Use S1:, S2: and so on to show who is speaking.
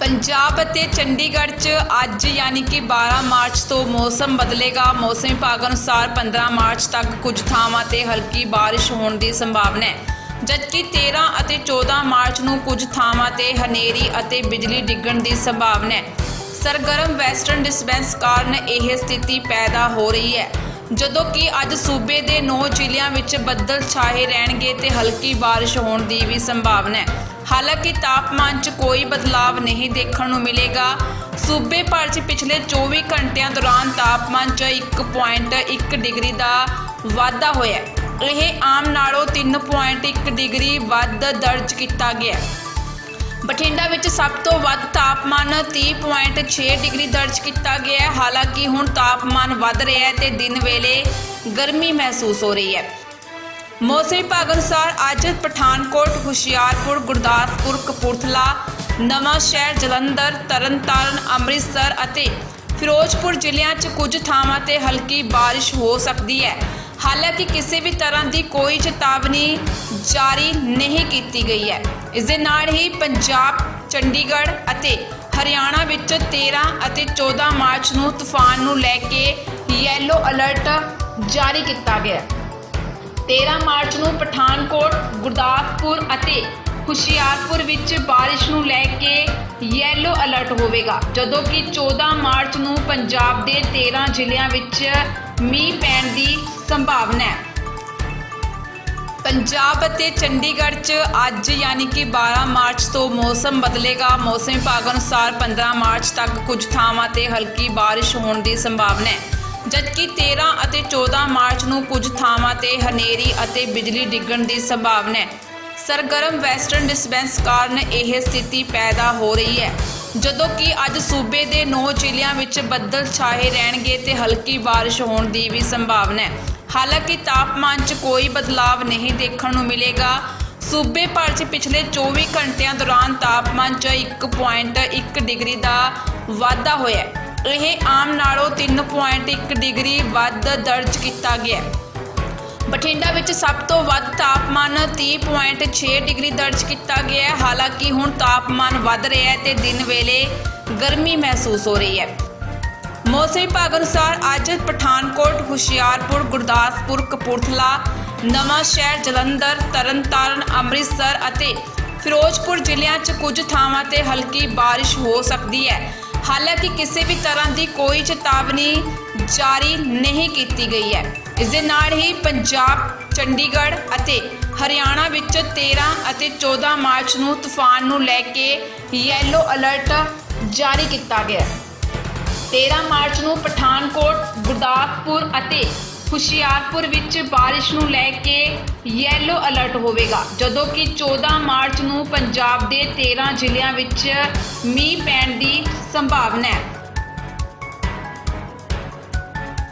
S1: ਪੰਜਾਬ ਅਤੇ ਚੰਡੀਗੜ੍ਹ 'ਚ ਅੱਜ ਯਾਨੀ ਕਿ 12 ਮਾਰਚ ਤੋਂ ਮੌਸਮ ਬਦਲੇਗਾ। ਮੌਸਮ ਵਿਭਾਗ ਅਨੁਸਾਰ 15 ਮਾਰਚ ਤੱਕ ਕੁਝ ਥਾਵਾਂ ਤੇ ਹਲਕੀ ਬਾਰਿਸ਼ ਹੋਣ ਦੀ ਸੰਭਾਵਨਾ ਹੈ। ਜਦਕਿ 13 ਅਤੇ 14 ਮਾਰਚ ਨੂੰ ਕੁਝ ਥਾਵਾਂ ਤੇ ਹਨੇਰੀ ਅਤੇ ਬਿਜਲੀ ਡਿੱਗਣ ਦੀ ਸੰਭਾਵਨਾ ਹੈ। ਸਰਗਰਮ ਵੈਸਟਰਨ ਡਿਸਟਰਬੈਂਸ ਕਾਰਨ ਇਹ ਸਥਿਤੀ ਪੈਦਾ ਹੋ ਰਹੀ ਹੈ। ਜਦੋਂ ਕਿ ਅੱਜ ਸੂਬੇ ਦੇ 9 ਜ਼ਿਲ੍ਹਿਆਂ ਵਿੱਚ ਬੱਦਲ ਛਾਏ ਰਹਿਣਗੇ ਤੇ ਹਲਕੀ ਬਾਰਿਸ਼ ਹੋਣ ਦੀ ਵੀ ਸੰਭਾਵਨਾ ਹੈ। ਹਾਲਾਂਕਿ ਤਾਪਮਾਨ 'ਚ ਕੋਈ ਬਦਲਾਵ ਨਹੀਂ ਦੇਖਣ ਨੂੰ ਮਿਲੇਗਾ। ਸੂਬੇ ਭਰ 'ਚ ਪਿਛਲੇ 24 ਘੰਟਿਆਂ ਦੌਰਾਨ ਤਾਪਮਾਨ 'ਚ 1.1 ਡਿਗਰੀ ਦਾ ਵਾਧਾ ਹੋਇਆ ਇਹ ਆਮ ਨਾਲੋਂ 3.1 ਡਿਗਰੀ ਵੱਧ ਦਰਜ ਕੀਤਾ ਗਿਆ ਬਠਿੰਡਾ ਵਿੱਚ ਸਭ ਤੋਂ ਵੱਧ ਤਾਪਮਾਨ 30.6 ਡਿਗਰੀ ਦਰਜ ਕੀਤਾ ਗਿਆ ਹੈ। ਹਾਲਾਂਕਿ ਹੁਣ ਤਾਪਮਾਨ ਵੱਧ ਰਿਹਾ ਹੈ ਤੇ ਦਿਨ ਵੇਲੇ ਗਰਮੀ ਮਹਿਸੂਸ ਹੋ ਰਹੀ ਹੈ। ਮੌਸਮ ਵਿਭਾਗ ਅਨੁਸਾਰ ਅੱਜ ਪਠਾਨਕੋਟ, ਹੁਸ਼ਿਆਰਪੁਰ, ਗੁਰਦਾਸਪੁਰ, ਕਪੂਰਥਲਾ, ਨਵਾਂ ਸ਼ਹਿਰ, ਜਲੰਧਰ, ਤਰਨਤਾਰਨ, ਅੰਮ੍ਰਿਤਸਰ ਅਤੇ ਫਿਰੋਜ਼ਪੁਰ ਜ਼ਿਲ੍ਹਿਆਂ 'ਚ ਕੁਝ ਥਾਵਾਂ ਤੇ ਹਲਕੀ ਬਾਰਿਸ਼ ਹੋ ਸਕਦੀ ਹੈ। ਹਾਲਾਂਕਿ ਕਿਸੇ ਵੀ ਤਰ੍ਹਾਂ ਦੀ ਕੋਈ ਚੇਤਾਵਨੀ ਜਾਰੀ ਨਹੀਂ ਕੀਤੀ ਗਈ ਹੈ। ਇਸ ਦੇ ਨਾਲ ਹੀ ਪੰਜਾਬ, ਚੰਡੀਗੜ੍ਹ ਅਤੇ ਹਰਿਆਣਾ ਵਿੱਚ 13 ਅਤੇ 14 ਮਾਰਚ ਨੂੰ ਤੂਫਾਨ ਨੂੰ ਲੈ ਕੇ ਯੈਲੋ ਅਲਰਟ ਜਾਰੀ ਕੀਤਾ ਗਿਆ ਹੈ। 13 ਮਾਰਚ ਨੂੰ ਪਠਾਨਕੋਟ, ਗੁਰਦਾਸਪੁਰ ਅਤੇ ਹੁਸ਼ਿਆਰਪੁਰ ਵਿੱਚ ਬਾਰਿਸ਼ ਨੂੰ ਲੈ ਕੇ ਯੈਲੋ ਅਲਰਟ ਹੋਵੇਗਾ। ਜਦੋਂ ਕਿ 14 ਮਾਰਚ ਨੂੰ ਪੰਜਾਬ ਦੇ 13 ਜ਼ਿਲ੍ਹਿਆਂ ਵਿੱਚ ਮੀਂਹ ਪੈਣ ਦੀ ਸੰਭਾਵਨਾ ਹੈ। ਪੰਜਾਬ ਅਤੇ ਚੰਡੀਗੜ੍ਹ 'ਚ ਅੱਜ ਯਾਨੀ ਕਿ 12 ਮਾਰਚ ਤੋਂ ਮੌਸਮ ਬਦਲੇਗਾ। ਮੌਸਮ ਵਿਭਾਗ ਅਨੁਸਾਰ 15 ਮਾਰਚ ਤੱਕ ਕੁਝ ਥਾਵਾਂ ਤੇ ਹਲਕੀ ਬਾਰਿਸ਼ ਹੋਣ ਦੀ ਸੰਭਾਵਨਾ ਹੈ। ਜਦਕਿ 13 ਅਤੇ 14 ਮਾਰਚ ਨੂੰ ਕੁਝ ਥਾਵਾਂ ਤੇ ਹਨੇਰੀ ਅਤੇ ਬਿਜਲੀ ਡਿੱਗਣ ਦੀ ਸੰਭਾਵਨਾ ਹੈ। ਸਰਗਰਮ ਵੈਸਟਰਨ ਡਿਸਟਰਬੈਂਸ ਕਾਰਨ ਇਹ ਸਥਿਤੀ ਪੈਦਾ ਹੋ ਰਹੀ ਹੈ। ਜਦੋਂ ਕਿ ਅੱਜ ਸੂਬੇ ਦੇ 9 ਜ਼ਿਲ੍ਹਿਆਂ ਵਿੱਚ ਬੱਦਲ ਛਾਏ ਰਹਿਣਗੇ ਤੇ ਹਲਕੀ ਬਾਰਿਸ਼ ਹੋਣ ਦੀ ਵੀ ਸੰਭਾਵਨਾ ਹੈ। ਹਾਲਾਂਕਿ ਤਾਪਮਾਨ 'ਚ ਕੋਈ ਬਦਲਾਵ ਨਹੀਂ ਦੇਖਣ ਨੂੰ ਮਿਲੇਗਾ। ਸੂਬੇ ਭਰ 'ਚ ਪਿਛਲੇ 24 ਘੰਟਿਆਂ ਦੌਰਾਨ ਤਾਪਮਾਨ 'ਚ 1.1 ਡਿਗਰੀ ਦਾ ਵਾਧਾ ਹੋਇਆ ਹੈ। ਇਹ ਆਮ ਨਾਲੋਂ 3.1 ਡਿਗਰੀ ਵੱਧ ਦਰਜ ਕੀਤਾ ਗਿਆ ਬਠਿੰਡਾ ਵਿੱਚ ਸਭ ਤੋਂ ਵੱਧ ਤਾਪਮਾਨ 30.6 ਡਿਗਰੀ ਦਰਜ ਕੀਤਾ ਗਿਆ ਹੈ। ਹਾਲਾਂਕਿ ਹੁਣ ਤਾਪਮਾਨ ਵੱਧ ਰਿਹਾ ਹੈ ਤੇ ਦਿਨ ਵੇਲੇ ਗਰਮੀ ਮਹਿਸੂਸ ਹੋ ਰਹੀ ਹੈ। ਮੌਸਮ ਵਿਭਾਗ ਅਨੁਸਾਰ ਅੱਜ ਪਠਾਨਕੋਟ, ਹੁਸ਼ਿਆਰਪੁਰ, ਗੁਰਦਾਸਪੁਰ, ਕਪੂਰਥਲਾ, ਨਵਾਂ ਸ਼ਹਿਰ, ਜਲੰਧਰ, ਤਰਨਤਾਰਨ, ਅੰਮ੍ਰਿਤਸਰ ਅਤੇ ਫਿਰੋਜ਼ਪੁਰ ਜ਼ਿਲ੍ਹਿਆਂ 'ਚ ਕੁਝ ਥਾਵਾਂ ਤੇ ਹਲਕੀ ਬਾਰਿਸ਼ ਹੋ ਸਕਦੀ ਹੈ। ਹਾਲਾਂਕਿ ਕਿਸੇ ਵੀ ਤਰ੍ਹਾਂ ਦੀ ਕੋਈ ਚੇਤਾਵਨੀ ਜਾਰੀ ਨਹੀਂ ਕੀਤੀ ਗਈ ਹੈ। ਇਸ ਦੇ ਨਾਲ ਹੀ ਪੰਜਾਬ, ਚੰਡੀਗੜ੍ਹ ਅਤੇ ਹਰਿਆਣਾ ਵਿੱਚ 13 ਅਤੇ 14 ਮਾਰਚ ਨੂੰ ਤੂਫਾਨ ਨੂੰ ਲੈ ਕੇ ਯੈਲੋ ਅਲਰਟ ਜਾਰੀ ਕੀਤਾ ਗਿਆ ਹੈ। 13 ਮਾਰਚ ਨੂੰ ਪਠਾਨਕੋਟ, ਗੁਰਦਾਸਪੁਰ ਅਤੇ ਹੁਸ਼ਿਆਰਪੁਰ ਵਿੱਚ ਬਾਰਿਸ਼ ਨੂੰ ਲੈ ਕੇ ਯੈਲੋ ਅਲਰਟ ਹੋਵੇਗਾ। ਜਦੋਂ ਕਿ 14 ਮਾਰਚ ਨੂੰ ਪੰਜਾਬ ਦੇ 13 ਜ਼ਿਲ੍ਹਿਆਂ ਵਿੱਚ ਮੀਂਹ ਪੈਣ ਦੀ ਸੰਭਾਵਨਾ ਹੈ।